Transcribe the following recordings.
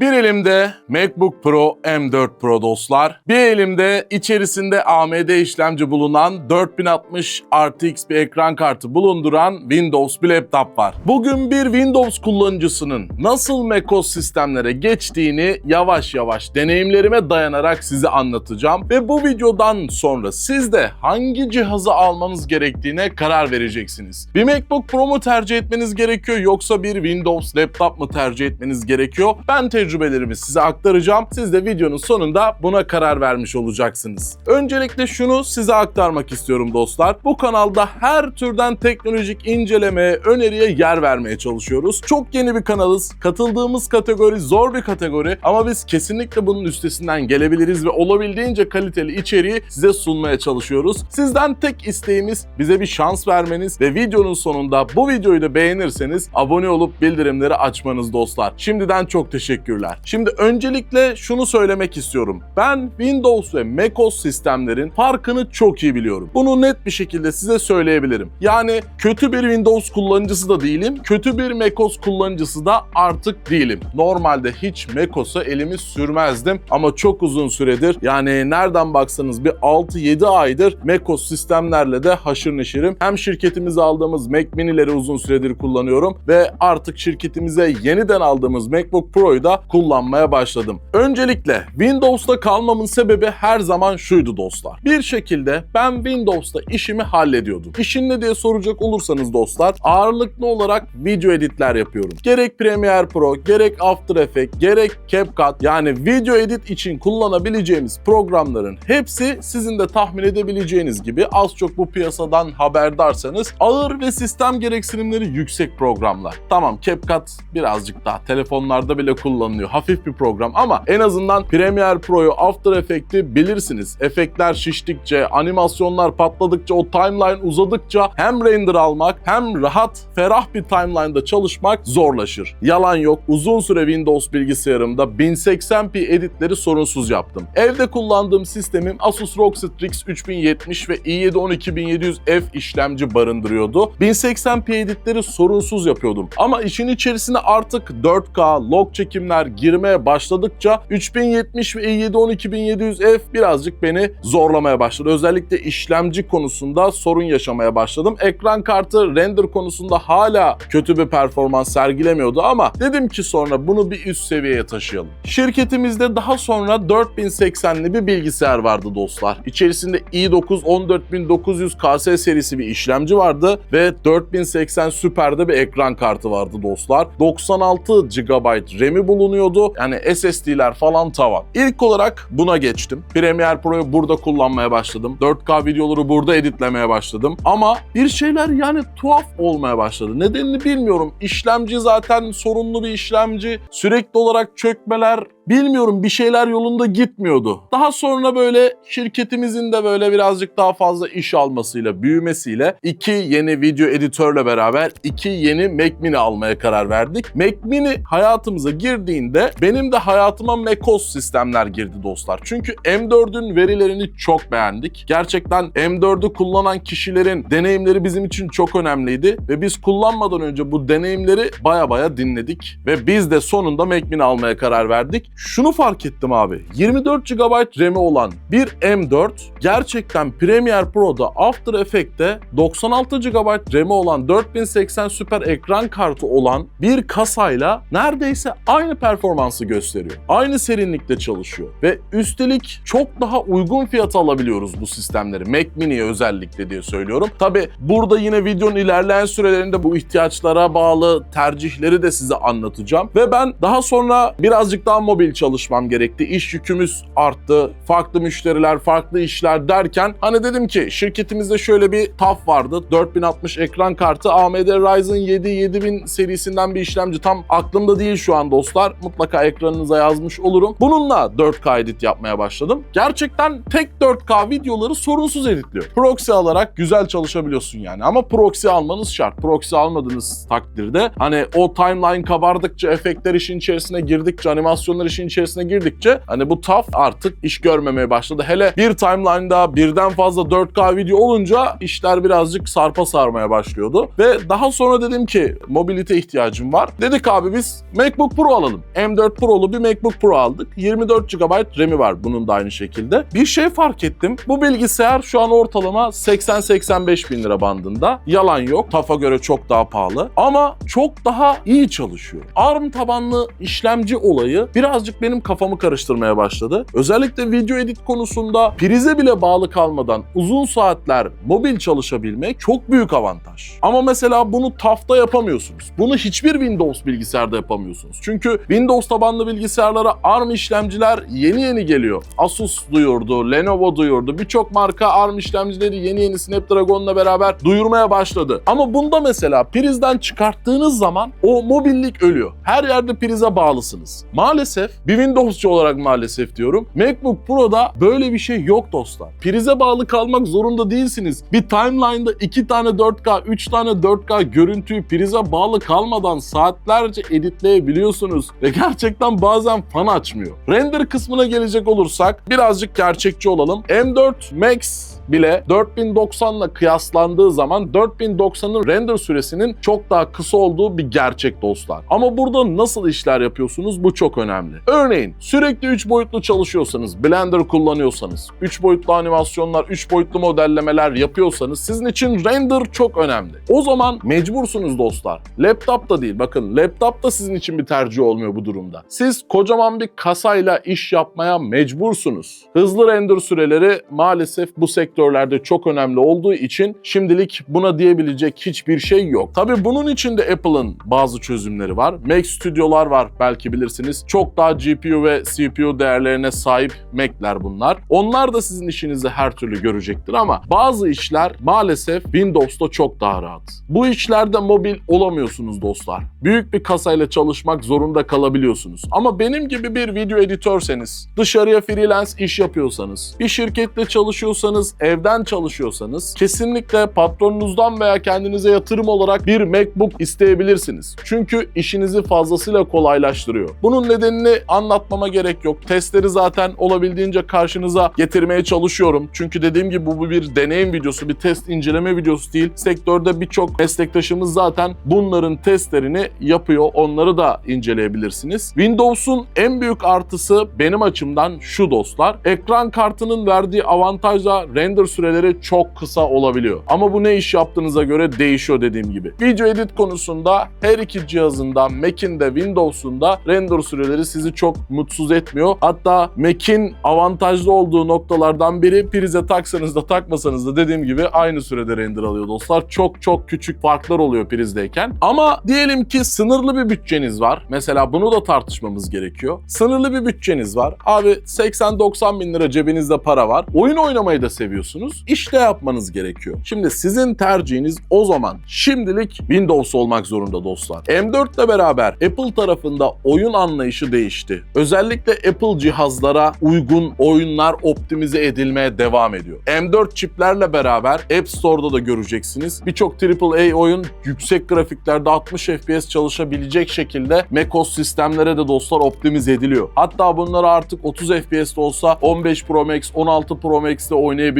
Bir elimde MacBook Pro M4 Pro dostlar. Bir elimde içerisinde AMD işlemci bulunan 4060 RTX bir ekran kartı bulunduran Windows bir laptop var. Bugün bir Windows kullanıcısının nasıl macOS sistemlere geçtiğini yavaş yavaş deneyimlerime dayanarak size anlatacağım. Ve bu videodan sonra siz de hangi cihazı almanız gerektiğine karar vereceksiniz. Bir MacBook Pro mu tercih etmeniz gerekiyor yoksa bir Windows laptop mu tercih etmeniz gerekiyor? Ben tecrübelerimi size aktaracağım. Siz de videonun sonunda buna karar vermiş olacaksınız. Öncelikle şunu size aktarmak istiyorum dostlar. Bu kanalda her türden teknolojik incelemeye, öneriye yer vermeye çalışıyoruz. Çok yeni bir kanalız. Katıldığımız kategori zor bir kategori ama biz kesinlikle bunun üstesinden gelebiliriz ve olabildiğince kaliteli içeriği size sunmaya çalışıyoruz. Sizden tek isteğimiz bize bir şans vermeniz ve videonun sonunda bu videoyu da beğenirseniz abone olup bildirimleri açmanız dostlar. Şimdiden çok teşekkürler. Şimdi öncelikle şunu söylemek istiyorum. Ben Windows ve macOS sistemlerin farkını çok iyi biliyorum. Bunu net bir şekilde size söyleyebilirim. Yani kötü bir Windows kullanıcısı da değilim, kötü bir macOS kullanıcısı da artık değilim. Normalde hiç macOS'a elimi sürmezdim ama çok uzun süredir yani nereden baksanız bir 6-7 aydır macOS sistemlerle de haşır neşirim. Hem şirketimize aldığımız Mac Mini'leri uzun süredir kullanıyorum ve artık şirketimize yeniden aldığımız MacBook Pro'yu da kullanmaya başladım. Öncelikle Windows'ta kalmamın sebebi her zaman şuydu dostlar. Bir şekilde ben Windows'ta işimi hallediyordum. İşin ne diye soracak olursanız dostlar ağırlıklı olarak video editler yapıyorum. Gerek Premiere Pro, gerek After Effects, gerek CapCut yani video edit için kullanabileceğimiz programların hepsi sizin de tahmin edebileceğiniz gibi az çok bu piyasadan haberdarsanız ağır ve sistem gereksinimleri yüksek programlar. Tamam CapCut birazcık daha telefonlarda bile kullanılıyor. Hafif bir program ama en azından Premiere Pro'yu, After Effects'i bilirsiniz. Efektler şiştikçe, animasyonlar patladıkça, o timeline uzadıkça hem render almak hem rahat, ferah bir timeline'da çalışmak zorlaşır. Yalan yok. Uzun süre Windows bilgisayarımda 1080p editleri sorunsuz yaptım. Evde kullandığım sistemim Asus ROG Strix 3070 ve i7 12700F işlemci barındırıyordu. 1080p editleri sorunsuz yapıyordum. Ama işin içerisine artık 4K log çekimler girmeye başladıkça 3070 ve i7 12700F birazcık beni zorlamaya başladı. Özellikle işlemci konusunda sorun yaşamaya başladım. Ekran kartı render konusunda hala kötü bir performans sergilemiyordu ama dedim ki sonra bunu bir üst seviyeye taşıyalım. Şirketimizde daha sonra 4080'li bir bilgisayar vardı dostlar. İçerisinde i9 14900 KS serisi bir işlemci vardı ve 4080 Super'de bir ekran kartı vardı dostlar. 96 GB RAM'i bulunuyordu. Yani SSD'ler falan tavan. İlk olarak buna geçtim. Premiere Pro'yu burada kullanmaya başladım. 4K videoları burada editlemeye başladım. Ama bir şeyler yani tuhaf olmaya başladı. Nedenini bilmiyorum. İşlemci zaten sorunlu bir işlemci. Sürekli olarak çökmeler, bilmiyorum bir şeyler yolunda gitmiyordu. Daha sonra böyle şirketimizin de böyle birazcık daha fazla iş almasıyla, büyümesiyle iki yeni video editörle beraber iki yeni Mac Mini almaya karar verdik. Mac Mini hayatımıza girdiğinde benim de hayatıma macOS sistemler girdi dostlar. Çünkü M4'ün verilerini çok beğendik. Gerçekten M4'ü kullanan kişilerin deneyimleri bizim için çok önemliydi ve biz kullanmadan önce bu deneyimleri baya baya dinledik ve biz de sonunda Mac Mini almaya karar verdik şunu fark ettim abi. 24 GB RAM'i olan bir M4 gerçekten Premiere Pro'da After Effects'te 96 GB RAM'i olan 4080 Super ekran kartı olan bir kasayla neredeyse aynı performansı gösteriyor. Aynı serinlikte çalışıyor ve üstelik çok daha uygun fiyata alabiliyoruz bu sistemleri. Mac Mini'ye özellikle diye söylüyorum. Tabi burada yine videonun ilerleyen sürelerinde bu ihtiyaçlara bağlı tercihleri de size anlatacağım. Ve ben daha sonra birazcık daha mobil çalışmam gerekti. İş yükümüz arttı. Farklı müşteriler, farklı işler derken hani dedim ki şirketimizde şöyle bir TAF vardı. 4060 ekran kartı AMD Ryzen 7 7000 serisinden bir işlemci. Tam aklımda değil şu an dostlar. Mutlaka ekranınıza yazmış olurum. Bununla 4K edit yapmaya başladım. Gerçekten tek 4K videoları sorunsuz editliyor. Proxy alarak güzel çalışabiliyorsun yani. Ama proxy almanız şart. Proxy almadığınız takdirde hani o timeline kabardıkça, efektler işin içerisine girdikçe, animasyonlar işin işin içerisine girdikçe hani bu TAF artık iş görmemeye başladı. Hele bir timeline'da birden fazla 4K video olunca işler birazcık sarpa sarmaya başlıyordu. Ve daha sonra dedim ki mobilite ihtiyacım var. Dedik abi biz MacBook Pro alalım. M4 Pro'lu bir MacBook Pro aldık. 24 GB RAM'i var bunun da aynı şekilde. Bir şey fark ettim. Bu bilgisayar şu an ortalama 80-85 bin lira bandında. Yalan yok. TAF'a göre çok daha pahalı. Ama çok daha iyi çalışıyor. ARM tabanlı işlemci olayı birazcık benim kafamı karıştırmaya başladı. Özellikle video edit konusunda prize bile bağlı kalmadan uzun saatler mobil çalışabilmek çok büyük avantaj. Ama mesela bunu TAF'ta yapamıyorsunuz. Bunu hiçbir Windows bilgisayarda yapamıyorsunuz. Çünkü Windows tabanlı bilgisayarlara ARM işlemciler yeni yeni geliyor. Asus duyurdu, Lenovo duyurdu. Birçok marka ARM işlemcileri yeni yeni Snapdragon'la beraber duyurmaya başladı. Ama bunda mesela prizden çıkarttığınız zaman o mobillik ölüyor. Her yerde prize bağlısınız. Maalesef bir Windows'cu olarak maalesef diyorum. MacBook Pro'da böyle bir şey yok dostlar. Prize bağlı kalmak zorunda değilsiniz. Bir timeline'da 2 tane 4K, 3 tane 4K görüntüyü prize bağlı kalmadan saatlerce editleyebiliyorsunuz. Ve gerçekten bazen fan açmıyor. Render kısmına gelecek olursak birazcık gerçekçi olalım. M4 Max bile 4090 ile kıyaslandığı zaman 4090'ın render süresinin çok daha kısa olduğu bir gerçek dostlar. Ama burada nasıl işler yapıyorsunuz bu çok önemli. Örneğin sürekli 3 boyutlu çalışıyorsanız, Blender kullanıyorsanız, 3 boyutlu animasyonlar, 3 boyutlu modellemeler yapıyorsanız sizin için render çok önemli. O zaman mecbursunuz dostlar. Laptop da değil bakın laptop da sizin için bir tercih olmuyor bu durumda. Siz kocaman bir kasayla iş yapmaya mecbursunuz. Hızlı render süreleri maalesef bu sektörlerde çok önemli olduğu için şimdilik buna diyebilecek hiçbir şey yok. Tabi bunun için de Apple'ın bazı çözümleri var. Mac Studio'lar var belki bilirsiniz. Çok daha GPU ve CPU değerlerine sahip Mac'ler bunlar. Onlar da sizin işinizi her türlü görecektir ama bazı işler maalesef Windows'ta çok daha rahat. Bu işlerde mobil olamıyorsunuz dostlar. Büyük bir kasayla çalışmak zorunda kalabiliyorsunuz. Ama benim gibi bir video editörseniz, dışarıya freelance iş yapıyorsanız, bir şirkette çalışıyorsanız, evden çalışıyorsanız kesinlikle patronunuzdan veya kendinize yatırım olarak bir MacBook isteyebilirsiniz. Çünkü işinizi fazlasıyla kolaylaştırıyor. Bunun nedenini anlatmama gerek yok. Testleri zaten olabildiğince karşınıza getirmeye çalışıyorum. Çünkü dediğim gibi bu bir deneyim videosu, bir test inceleme videosu değil. Sektörde birçok meslektaşımız zaten bunların testlerini yapıyor. Onları da inceleyebilirsiniz. Windows'un en büyük artısı benim açımdan şu dostlar. Ekran kartının verdiği avantajla render süreleri çok kısa olabiliyor. Ama bu ne iş yaptığınıza göre değişiyor dediğim gibi. Video edit konusunda her iki cihazında Mac'in de Windows'un da render süreleri sizi çok mutsuz etmiyor. Hatta Mac'in avantajlı olduğu noktalardan biri prize taksanız da takmasanız da dediğim gibi aynı sürede render alıyor dostlar. Çok çok küçük farklar oluyor prizdeyken. Ama diyelim ki sınırlı bir bütçeniz var. Mesela bunu da tartışmamız gerekiyor. Sınırlı bir bütçeniz var. Abi 80-90 bin lira cebinizde para var. Oyun oynamayı da seviyorsunuz. İşte yapmanız gerekiyor. Şimdi sizin tercihiniz o zaman şimdilik Windows olmak zorunda dostlar. M4 ile beraber Apple tarafında oyun anlayışı değişti. Özellikle Apple cihazlara uygun oyunlar optimize edilmeye devam ediyor. M4 çiplerle beraber App Store'da da göreceksiniz. Birçok AAA oyun yüksek grafiklerde 60 FPS çalışabilecek şekilde macOS sistemlere de dostlar optimize ediliyor. Hatta bunları artık 30 FPS'de olsa 15 Pro Max, 16 Pro Max'te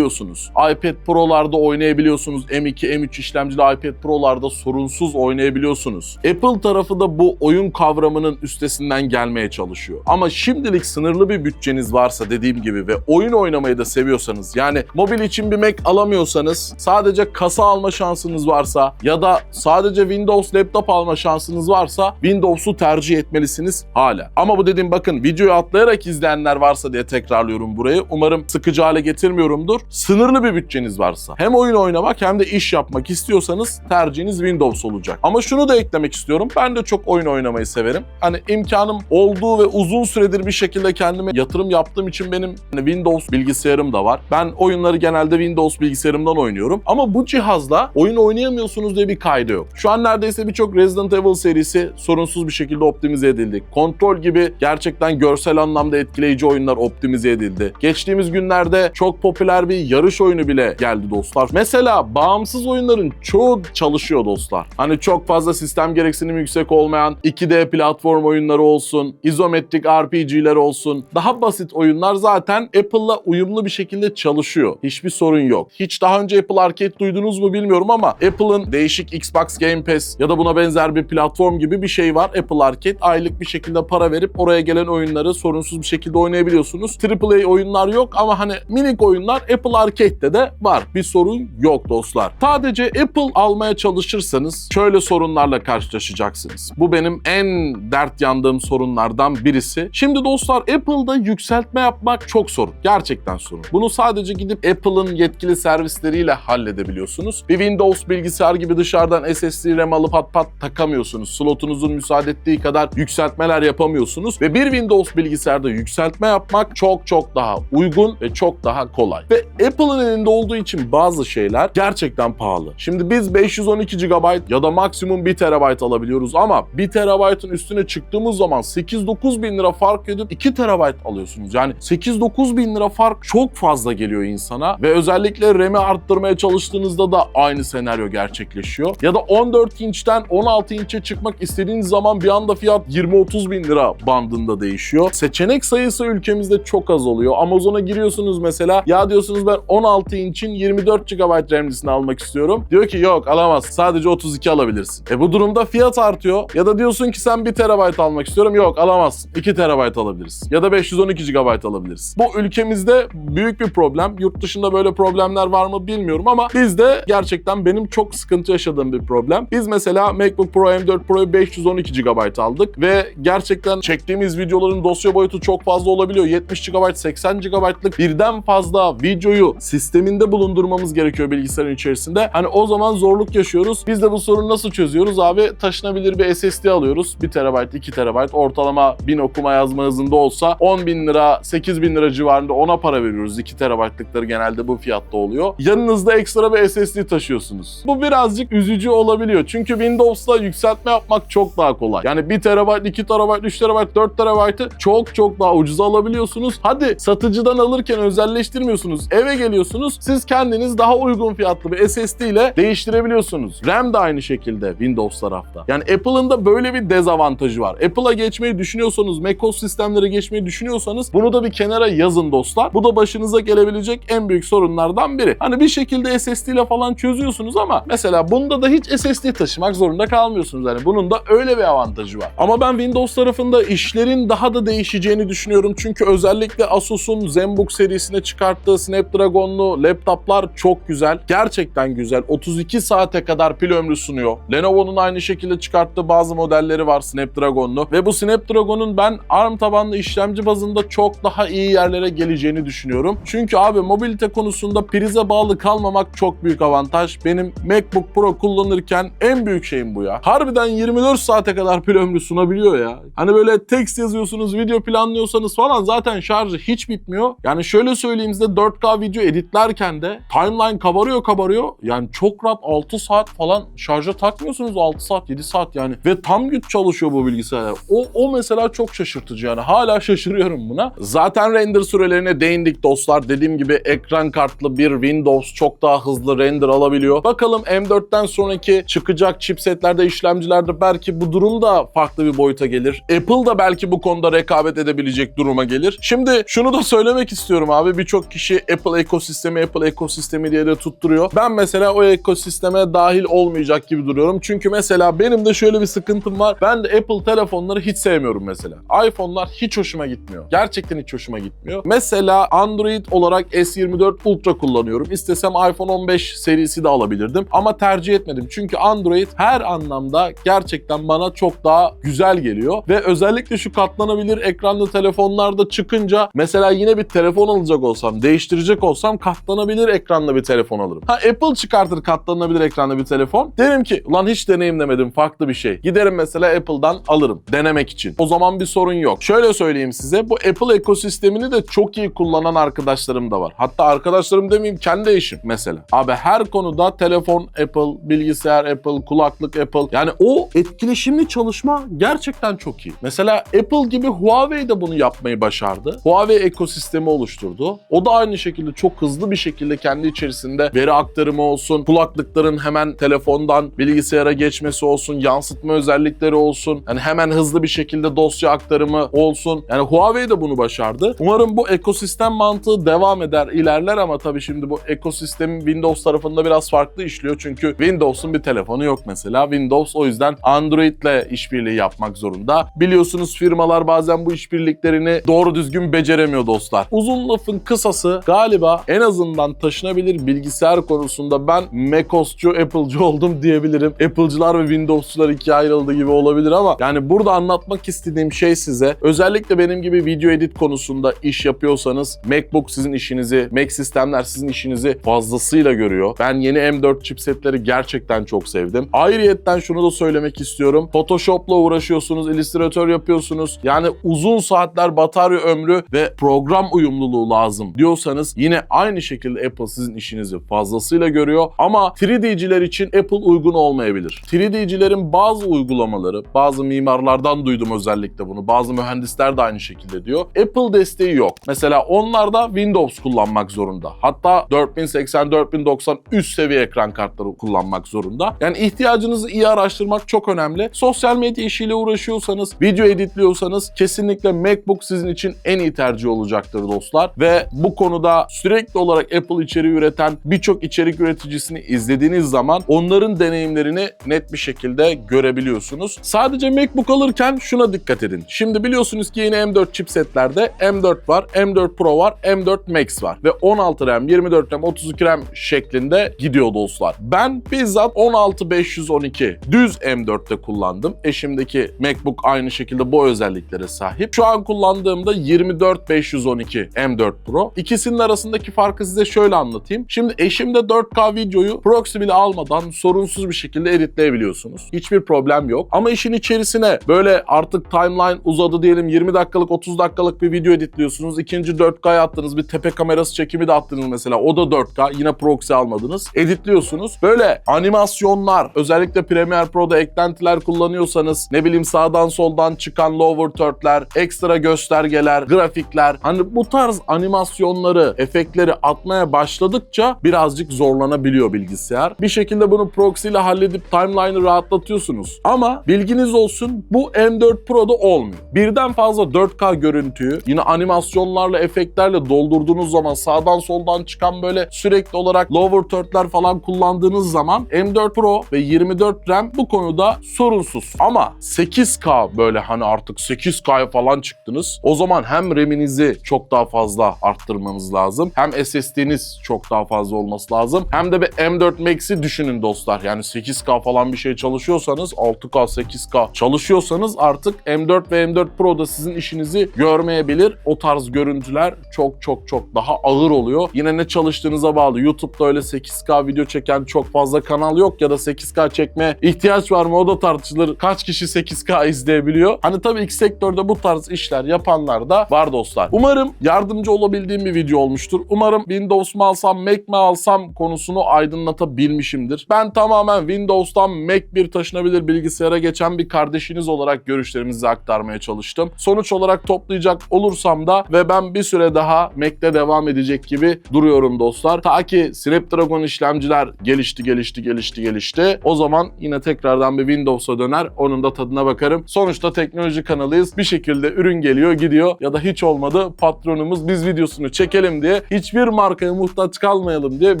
oynayabiliyorsunuz. iPad Pro'larda oynayabiliyorsunuz. M2, M3 işlemcili iPad Pro'larda sorunsuz oynayabiliyorsunuz. Apple tarafı da bu oyun kavramının üstesinden gelmeye çalışıyor. Ama şimdilik sınırlı bir bütçeniz varsa dediğim gibi ve oyun oynamayı da seviyorsanız yani mobil için bir Mac alamıyorsanız sadece kasa alma şansınız varsa ya da sadece Windows laptop alma şansınız varsa Windows'u tercih etmelisiniz hala. Ama bu dediğim bakın videoyu atlayarak izleyenler varsa diye tekrarlıyorum burayı. Umarım sıkıcı hale getirmiyorumdur. Sınırlı bir bütçeniz varsa hem oyun oynamak hem de iş yapmak istiyorsanız tercihiniz Windows olacak. Ama şunu da eklemek istiyorum. Ben de çok oyun oynamayı severim. Hani imkanım olduğu ve uzun süredir bir şekilde kendime yatırım yaptığım için benim hani Windows bilgisayarım da var. Ben oyunları genelde Windows bilgisayarımdan oynuyorum. Ama bu cihazla oyun oynayamıyorsunuz diye bir kaydı yok. Şu an neredeyse birçok Resident Evil serisi sorunsuz bir şekilde optimize edildi. Kontrol gibi gerçekten görsel anlamda etkileyici oyunlar optimize edildi. Geçtiğimiz günlerde çok popüler bir yarış oyunu bile geldi dostlar. Mesela bağımsız oyunların çoğu çalışıyor dostlar. Hani çok fazla sistem gereksinimi yüksek olmayan 2D platform oyunları olsun, izometrik RPG'ler olsun. Daha basit oyunlar zaten Apple'la uyumlu bir şekilde çalışıyor. Hiçbir sorun yok. Hiç daha önce Apple Arcade duydunuz mu bilmiyorum ama Apple'ın değişik Xbox Game Pass ya da buna benzer bir platform gibi bir şey var. Apple Arcade aylık bir şekilde para verip oraya gelen oyunları sorunsuz bir şekilde oynayabiliyorsunuz. AAA oyunlar yok ama hani minik oyunlar Apple Arcade'de de var. Bir sorun yok dostlar. Sadece Apple almaya çalışırsanız şöyle sorunlarla karşılaşacaksınız. Bu benim en dert yandığım sorunlardan birisi. Şimdi dostlar Apple'da yükseltme yapmak çok sorun. Gerçekten sorun. Bunu sadece gidip Apple'ın yetkili servisleriyle halledebiliyorsunuz. Bir Windows bilgisayar gibi dışarıdan SSD RAM alıp pat pat takamıyorsunuz. Slotunuzun müsaade ettiği kadar yükseltmeler yapamıyorsunuz. Ve bir Windows bilgisayarda yükseltme yapmak çok çok daha uygun ve çok daha kolay. Ve Apple'ın elinde olduğu için bazı şeyler gerçekten pahalı. Şimdi biz 512 GB ya da maksimum 1 TB alabiliyoruz ama 1 TB'ın üstüne çıktığımız zaman 8-9 bin lira fark edip 2 TB alıyorsunuz. Yani 8-9 bin lira fark çok fazla geliyor insana ve özellikle RAM'i arttırmaya çalıştığınızda da aynı senaryo gerçekleşiyor. Ya da 14 inçten 16 inçe çıkmak istediğiniz zaman bir anda fiyat 20-30 bin lira bandında değişiyor. Seçenek sayısı ülkemizde çok az oluyor. Amazon'a giriyorsunuz mesela ya diyorsunuz ben 16 inçin 24 GB RAM'lisini almak istiyorum. Diyor ki yok alamaz sadece 32 alabilirsin. E bu durumda fiyat artıyor. Ya da diyorsun ki sen 1 TB almak istiyorum. Yok alamazsın. 2 TB alabilirsin. Ya da 512 GB alabilirsin. Bu ülkemizde büyük bir problem. Yurt dışında böyle problemler var mı bilmiyorum ama bizde gerçekten benim çok sıkıntı yaşadığım bir problem. Biz mesela MacBook Pro M4 Pro'yu 512 GB aldık ve gerçekten çektiğimiz videoların dosya boyutu çok fazla olabiliyor. 70 GB, 80 GB'lık birden fazla videoyu sisteminde bulundurmamız gerekiyor bilgisayarın içerisinde. Hani o zaman zorluk yaşıyoruz. Biz de bu sorunu nasıl çözüyoruz abi? Taşınabilir bir SSD alıyoruz. 1 TB, 2 TB ortalama 1000 okuma yazma hızında olsa 10 bin lira, 8 bin lira civarında ona para veriyoruz. 2 TB'lıkları genelde bu fiyatta oluyor. Yanınızda ekstra bir SSD taşıyorsunuz. Bu birazcık üzücü olabiliyor. Çünkü Windows'ta yükseltme yapmak çok daha kolay. Yani 1 TB, 2 TB, 3 TB, 4 TB'ı çok çok daha ucuza alabiliyorsunuz. Hadi satıcıdan alırken özelleştirmiyorsunuz. Eve geliyorsunuz. Siz kendiniz daha uygun fiyatlı bir SSD ile değiştirebiliyorsunuz. RAM de aynı şekilde Windows tarafta. Yani Apple'ın da böyle bir dezavantajı var. Apple'a geçmeyi düşünüyorsanız, macOS sistemlere geçmeyi düşünüyorsanız bunu da bir kenara yazın dostlar. Bu da başınıza gelebilecek en büyük sorunlardan biri. Hani bir şekilde SSD ile falan çözüyorsunuz ama mesela bunda da hiç SSD taşımak zorunda kalmıyorsunuz. Yani bunun da öyle bir avantajı var. Ama ben Windows tarafında işlerin daha da değişeceğini düşünüyorum. Çünkü özellikle Asus'un ZenBook serisine çıkarttığı Snapdragon'lu laptoplar çok güzel. Gerçekten güzel. 32 saate kadar pil ömrü sunuyor. Lenovo'nun aynı şekilde çıkarttığı bazı modelleri var Snapdragon'lu. Ve bu Snapdragon'un ben ARM tabanlı işlemci bazında çok daha iyi yerlere geleceğini düşünüyorum. Çünkü abi mobilite konusunda prize bağlı kalmamak çok büyük avantaj. Benim MacBook Pro kullanırken en büyük şeyim bu ya. Harbiden 24 saate kadar pil ömrü sunabiliyor ya. Hani böyle tekst yazıyorsunuz, video planlıyorsanız falan zaten şarjı hiç bitmiyor. Yani şöyle söyleyeyim size 4K video editlerken de timeline kabarıyor kabarıyor. Yani çok rahat 6 saat falan şarja takmıyorsunuz 6 saat 7 saat yani. Ve tam güç çalışıyor bu bilgisayar. O, o mesela çok şaşırtıcı yani. Hala şaşırıyorum buna. Zaten render sürelerine değindik dostlar. Dediğim gibi ekran kartlı bir Windows çok daha hızlı render alabiliyor. Bakalım M4'ten sonraki çıkacak chipsetlerde, işlemcilerde belki bu durum da farklı bir boyuta gelir. Apple da belki bu konuda rekabet edebilecek duruma gelir. Şimdi şunu da söylemek istiyorum abi. Birçok kişi Apple ekosistemi, Apple ekosistemi diye de tutturuyor. Ben mesela o ekosisteme dahil olmayacak gibi duruyorum. Çünkü mesela benim de şöyle bir sıkıntım var. Ben de Apple telefonları hiç sevmiyorum mesela. iPhone'lar hiç hoşuma gitmiyor. Gerçekten hiç hoşuma gitmiyor. Mesela Android olarak S24 Ultra kullanıyorum. İstesem iPhone 15 serisi de alabilirdim. Ama tercih etmedim. Çünkü Android her anlamda gerçekten bana çok daha güzel geliyor. Ve özellikle şu katlanabilir ekranlı telefonlarda çıkınca mesela yine bir telefon alacak olsam, değiştirecek olsam katlanabilir ekranlı bir telefon alırım. Ha Apple çıkartır katlanabilir ekranlı bir telefon. Derim ki ulan hiç deneyimlemedim farklı bir şey. Giderim mesela Apple'dan alırım denemek için. O zaman bir sorun yok. Şöyle söyleyeyim size bu Apple ekosistemini de çok iyi kullanan arkadaşlarım da var. Hatta arkadaşlarım demeyeyim kendi eşim mesela. Abi her konuda telefon Apple, bilgisayar Apple, kulaklık Apple. Yani o etkileşimli çalışma gerçekten çok iyi. Mesela Apple gibi Huawei de bunu yapmayı başardı. Huawei ekosistemi oluşturdu. O da aynı şekilde şekilde çok hızlı bir şekilde kendi içerisinde veri aktarımı olsun, kulaklıkların hemen telefondan bilgisayara geçmesi olsun, yansıtma özellikleri olsun, yani hemen hızlı bir şekilde dosya aktarımı olsun. Yani Huawei de bunu başardı. Umarım bu ekosistem mantığı devam eder, ilerler ama tabii şimdi bu ekosistemin Windows tarafında biraz farklı işliyor. Çünkü Windows'un bir telefonu yok mesela. Windows o yüzden Android'le işbirliği yapmak zorunda. Biliyorsunuz firmalar bazen bu işbirliklerini doğru düzgün beceremiyor dostlar. Uzun lafın kısası galiba en azından taşınabilir bilgisayar konusunda ben macOS'cu, Apple'cu oldum diyebilirim. Apple'cılar ve Windows'cular ikiye ayrıldı gibi olabilir ama yani burada anlatmak istediğim şey size özellikle benim gibi video edit konusunda iş yapıyorsanız MacBook sizin işinizi, Mac sistemler sizin işinizi fazlasıyla görüyor. Ben yeni M4 chipsetleri gerçekten çok sevdim. Ayrıyetten şunu da söylemek istiyorum. Photoshop'la uğraşıyorsunuz, Illustrator yapıyorsunuz. Yani uzun saatler batarya ömrü ve program uyumluluğu lazım diyorsanız yine aynı şekilde Apple sizin işinizi fazlasıyla görüyor. Ama 3D'ciler için Apple uygun olmayabilir. 3D'cilerin bazı uygulamaları, bazı mimarlardan duydum özellikle bunu. Bazı mühendisler de aynı şekilde diyor. Apple desteği yok. Mesela onlar da Windows kullanmak zorunda. Hatta 4080, 4090 üst seviye ekran kartları kullanmak zorunda. Yani ihtiyacınızı iyi araştırmak çok önemli. Sosyal medya işiyle uğraşıyorsanız, video editliyorsanız kesinlikle MacBook sizin için en iyi tercih olacaktır dostlar. Ve bu konuda sürekli olarak Apple içeriği üreten birçok içerik üreticisini izlediğiniz zaman onların deneyimlerini net bir şekilde görebiliyorsunuz. Sadece MacBook alırken şuna dikkat edin. Şimdi biliyorsunuz ki yeni M4 chipsetlerde M4 var, M4 Pro var, M4 Max var ve 16 RAM, 24 RAM, 32 RAM şeklinde gidiyor dostlar. Ben bizzat 16512 düz M4'te kullandım. Eşimdeki MacBook aynı şekilde bu özelliklere sahip. Şu an kullandığımda 24512 M4 Pro. İkisinin arasındaki farkı size şöyle anlatayım. Şimdi eşimde 4K videoyu proxy bile almadan sorunsuz bir şekilde editleyebiliyorsunuz. Hiçbir problem yok. Ama işin içerisine böyle artık timeline uzadı diyelim 20 dakikalık 30 dakikalık bir video editliyorsunuz. İkinci 4K'ya attınız bir tepe kamerası çekimi de attınız mesela. O da 4K yine proxy almadınız. Editliyorsunuz. Böyle animasyonlar özellikle Premiere Pro'da eklentiler kullanıyorsanız ne bileyim sağdan soldan çıkan lower third'ler, ekstra göstergeler, grafikler hani bu tarz animasyonları, efektleri atmaya başladıkça birazcık zorlanabiliyor bilgisayar. Bir şekilde bunu proxy ile halledip timeline'ı rahatlatıyorsunuz. Ama bilginiz olsun bu M4 Pro'da olmuyor. Birden fazla 4K görüntüyü yine animasyonlarla, efektlerle doldurduğunuz zaman sağdan soldan çıkan böyle sürekli olarak lower third'ler falan kullandığınız zaman M4 Pro ve 24 RAM bu konuda sorunsuz. Ama 8K böyle hani artık 8K'ya falan çıktınız. O zaman hem RAM'inizi çok daha fazla arttırmanız lazım. Hem SSD'niz çok daha fazla olması lazım. Hem de bir M4 Max'i düşünün dostlar. Yani 8K falan bir şey çalışıyorsanız 6K 8K çalışıyorsanız artık M4 ve M4 Pro'da sizin işinizi görmeyebilir. O tarz görüntüler çok çok çok daha ağır oluyor. Yine ne çalıştığınıza bağlı. YouTube'da öyle 8K video çeken çok fazla kanal yok ya da 8K çekmeye ihtiyaç var mı o da tartışılır. Kaç kişi 8K izleyebiliyor? Hani tabii ki sektörde bu tarz işler yapanlar da var dostlar. Umarım yardımcı olabildiğim bir video olmuştur. Umarım Windows mu alsam, Mac mi alsam konusunu aydınlatabilmişimdir. Ben tamamen Windows'tan Mac bir taşınabilir bilgisayara geçen bir kardeşiniz olarak görüşlerimizi aktarmaya çalıştım. Sonuç olarak toplayacak olursam da ve ben bir süre daha Mac'te devam edecek gibi duruyorum dostlar. Ta ki Snapdragon işlemciler gelişti, gelişti, gelişti, gelişti. O zaman yine tekrardan bir Windows'a döner. Onun da tadına bakarım. Sonuçta teknoloji kanalıyız. Bir şekilde ürün geliyor, gidiyor ya da hiç olmadı patronumuz biz videosunu çekelim diye hiçbir markaya muhtaç kalmayalım diye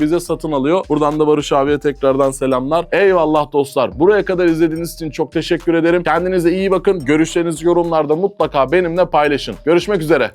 bize satın alıyor. Buradan da Barış abiye tekrardan selamlar. Eyvallah dostlar. Buraya kadar izlediğiniz için çok teşekkür ederim. Kendinize iyi bakın. Görüşlerinizi yorumlarda mutlaka benimle paylaşın. Görüşmek üzere.